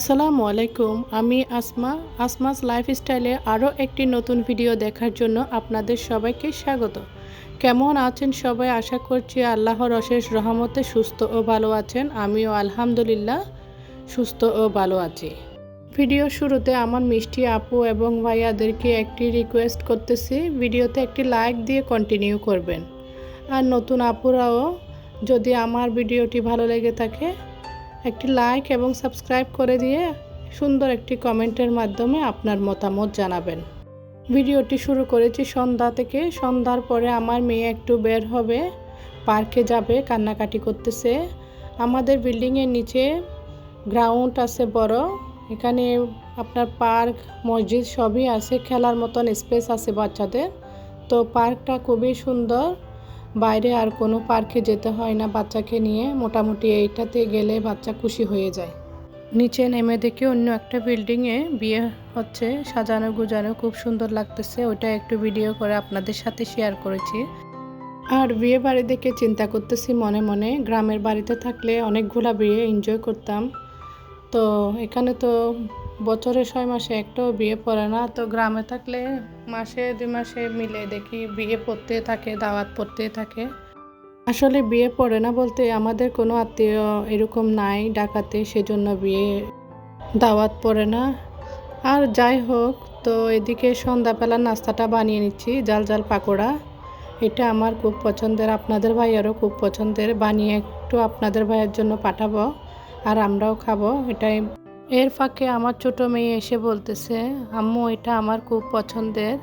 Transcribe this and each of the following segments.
আসসালামু আলাইকুম, আমি আসমা। আসমাস লাইফস্টাইলে আরও একটি নতুন ভিডিও দেখার জন্য আপনাদের সবাইকে স্বাগত। কেমন আছেন সবাই? আশা করছি আল্লাহর অশেষ রহমতে সুস্থ ও ভালো আছেন। আমিও আলহামদুলিল্লাহ সুস্থ ও ভালো আছি। ভিডিও শুরুতে আমার মিষ্টি আপু এবং ভাইয়াদেরকে একটি রিকোয়েস্ট করতেছি, ভিডিওতে একটি লাইক দিয়ে কন্টিনিউ করবেন। আর নতুন আপুরাও যদি আমার ভিডিওটি ভালো লেগে থাকে একটি লাইক এবং সাবস্ক্রাইব করে দিয়ে সুন্দর একটি কমেন্টের মাধ্যমে আপনার মতামত জানাবেন। ভিডিওটি শুরু করেছি সন্ধ্যা থেকে। সন্ধ্যার পরে আমার মেয়ে একটু বের হবে, পার্কে যাবে, কান্নাকাটি করতেছে। আমাদের বিল্ডিংয়ের নিচে গ্রাউন্ড আছে বড়। এখানে আপনার পার্ক মসজিদ সবই আছে। খেলার মতন স্পেস আছে বাচ্চাদের। তো পার্কটা খুবই সুন্দর। বাইরে আর কোনো পার্কে যেতে হয় না বাচ্চাকে নিয়ে। মোটামুটি এইটাতে গেলে বাচ্চা খুশি হয়ে যায়। নিচে নেমে দেখে অন্য একটা বিল্ডিংয়ে বিয়ে হচ্ছে। সাজানো গুজানো খুব সুন্দর লাগতেছে। ওইটা একটু ভিডিও করে আপনাদের সাথে শেয়ার করেছি। আর বিয়ে বাড়ি দেখে চিন্তা করতেছি মনে মনে। গ্রামের বাড়িতে থাকলে অনেকগুলা বিয়ে এনজয় করতাম। তো এখানে তো বছরে ছয় মাসে একটাও বিয়ে পড়ে না। তো গ্রামে থাকলে মাসে দুই মাসে মিলে দেখি বিয়ে পড়তে থাকে, দাওয়াত পড়তে থাকে। আসলে বিয়ে পড়ে না বলতে আমাদের কোনো আত্মীয় এরকম নাই ডাকাতে, সেজন্য বিয়ে দাওয়াত পড়ে না। আর যাই হোক, তো এদিকে সন্ধ্যাবেলা নাস্তাটা বানিয়ে নিচ্ছি, জাল জাল পাকোড়া। এটা আমার খুব পছন্দের, আপনাদের ভাইয়ারও খুব পছন্দের। বানিয়ে একটু আপনাদের ভাইয়ের জন্য পাঠাবো, আর আমরাও খাব, এটাই এর ফাঁকে আমার ছোট মেয়ে এসে বলতেছে, আম্মু, এটা আমার খুব পছন্দের।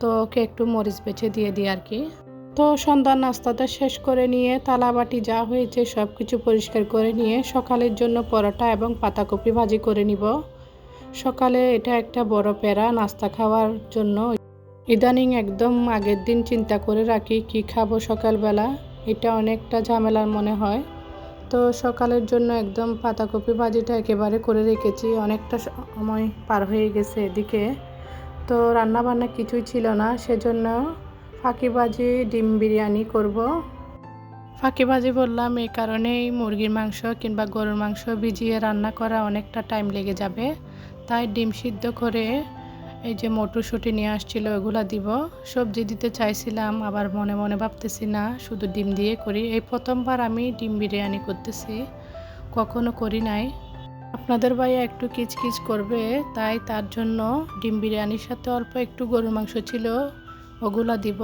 তো ওকে একটু মরিচ বেছে দিয়ে দিই আর কি। তো সন্ধ্যার নাস্তাটা শেষ করে নিয়ে তালাবাটি যা হয়েছে সব কিছু পরিষ্কার করে নিয়ে সকালের জন্য পরোটা এবং পাতাকপি ভাজি করে নিব। সকালে এটা একটা বড় প্যারা নাস্তা খাওয়ার জন্য। ইদানিং একদম আগের দিন চিন্তা করে রাখি, কি খাব সকালবেলা? এটা অনেকটা ঝামেলার মনে হয়। তো সকালের জন্য একদম পাতাকপি ভাজিটা একেবারে করে রেখেছি। অনেকটা সময় পার হয়ে গেছে এদিকে। তো রান্না বান্না কিছুই ছিল না, সেজন্য ফাঁকিবাজি ডিম বিরিয়ানি করব। ফাঁকিবাজি বললাম, এই কারণেই মুরগির মাংস কিংবা গরুর মাংস ভিজিয়ে রান্না করা অনেকটা টাইম লেগে যাবে। তাই ডিম সিদ্ধ করে এই যে মটরশুঁটি নিয়ে আসছিল ওগুলা দিব। সবজি দিতে চাইছিলাম, আবার মনে মনে ভাবতেছি, না, শুধু ডিম দিয়ে করি। এই প্রথমবার আমি ডিম বিরিয়ানি করতেছি, কখনো করি নাই। আপনাদের ভাইয়া একটু কিচকিচ করবে, তাই তার জন্য ডিম বিরিয়ানির সাথে অল্প একটু গরুর মাংস ছিল, ওগুলা দিব।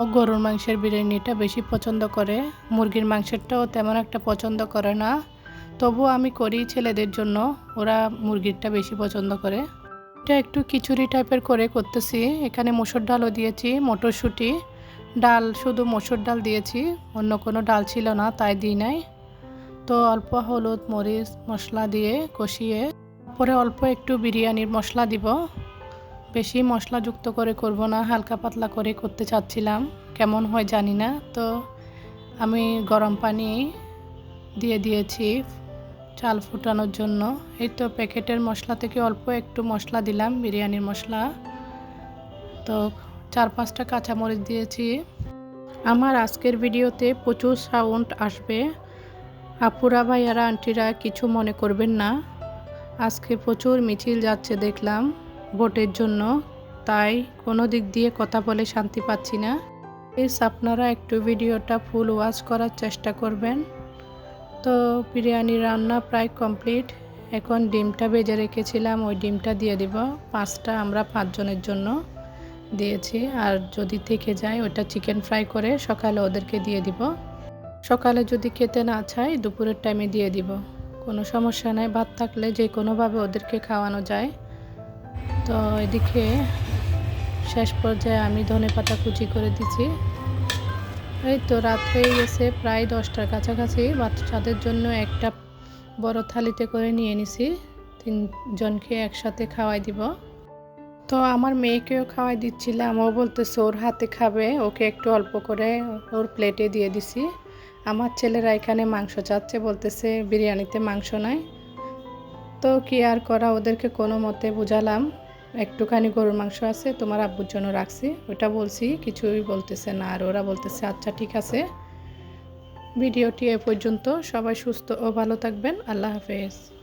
ও গরুর মাংসের বিরিয়ানিটা বেশি পছন্দ করে, মুরগির মাংসেরটাও তেমন একটা পছন্দ করে না। তবু আমি করি ছেলেদের জন্য, ওরা মুরগিরটা বেশি পছন্দ করে। এটা একটু খিচুড়ি টাইপের করে করতেছি। এখানে মসুর ডালও দিয়েছি, মটরশুঁটি। ডাল, শুধু মসুর ডাল দিয়েছি, অন্য কোনো ডাল ছিল না, তাই দিই নাই। তো অল্প হলুদ, মরিচ, মশলা দিয়ে কষিয়ে পরে অল্প একটু বিরিয়ানির মশলা দিব। বেশি মশলাযুক্ত করে করব না, হালকা পাতলা করে করতে চাচ্ছিলাম, কেমন হয় জানি না। তো আমি গরম পানি দিয়ে দিয়েছি চাল ফুটানোর জন্য। এই তো প্যাকেটের মশলা থেকে অল্প একটু মশলা দিলাম, বিরিয়ানির মশলা। তো চার পাঁচটা কাঁচামরিচ দিয়েছি। আমার আজকের ভিডিওতে প্রচুর সাউন্ড আসবে। আপুরা ভাইয়ারা আন্টিরা কিছু মনে করবেন না। আজকে প্রচুর মিছিল যাচ্ছে দেখলাম ভোটের জন্য। তাই কোনো দিক দিয়ে কথা বলে শান্তি পাচ্ছি না। প্লিজ আপনারা একটু ভিডিওটা ফুল ওয়াচ করার চেষ্টা করবেন। তো বিরিয়ানি রান্না প্রায় কমপ্লিট। এখন ডিমটা ভেজে রেখেছিলাম, ওই ডিমটা দিয়ে দিব। পাঁচটা আমরা পাঁচজনের জন্য দিয়েছি। আর যদি থেকে যায়, ওটা চিকেন ফ্রাই করে সকালে ওদেরকে দিয়ে দিব। সকালে যদি খেতে না চায়, দুপুরের টাইমে দিয়ে দিব। কোনো সমস্যা নাই, ভাত থাকলে যে কোনোভাবে ওদেরকে খাওয়ানো যায়। তো এদিকে শেষ পর্যায়ে আমি ধনে পাতা কুচি করে দিছি। এই তো রাত হয়ে গেছে, প্রায় দশটার কাছাকাছি। বাচ্চাদের জন্য একটা বড় থালিতে করে নিয়ে নিছি। তিনজনকে একসাথে খাওয়াই দিব। তো আমার মেয়েকেও খাওয়াই দিচ্ছিলাম। ও বলতেছে, ওর হাতে খাবে। ওকে একটু অল্প করে ওর প্লেটে দিয়ে দিছি। আমার ছেলেরা এখানে মাংস চাচ্ছে, বলতেছে, বিরিয়ানিতে মাংস নাই। তো কি আর করা, ওদেরকে কোনো মতে বুঝালাম। একটুখানি গরুর মাংস আছে, তোমার আব্বুর জন্য রাখছি। ওটা বলছি, কিছুই বলতেছে না, আর ওরা বলতেছে আচ্ছা ঠিক আছে। ভিডিওটি এ পর্যন্ত সবাই সুস্থ ও ভালো থাকবেন। আল্লাহ হাফেজ।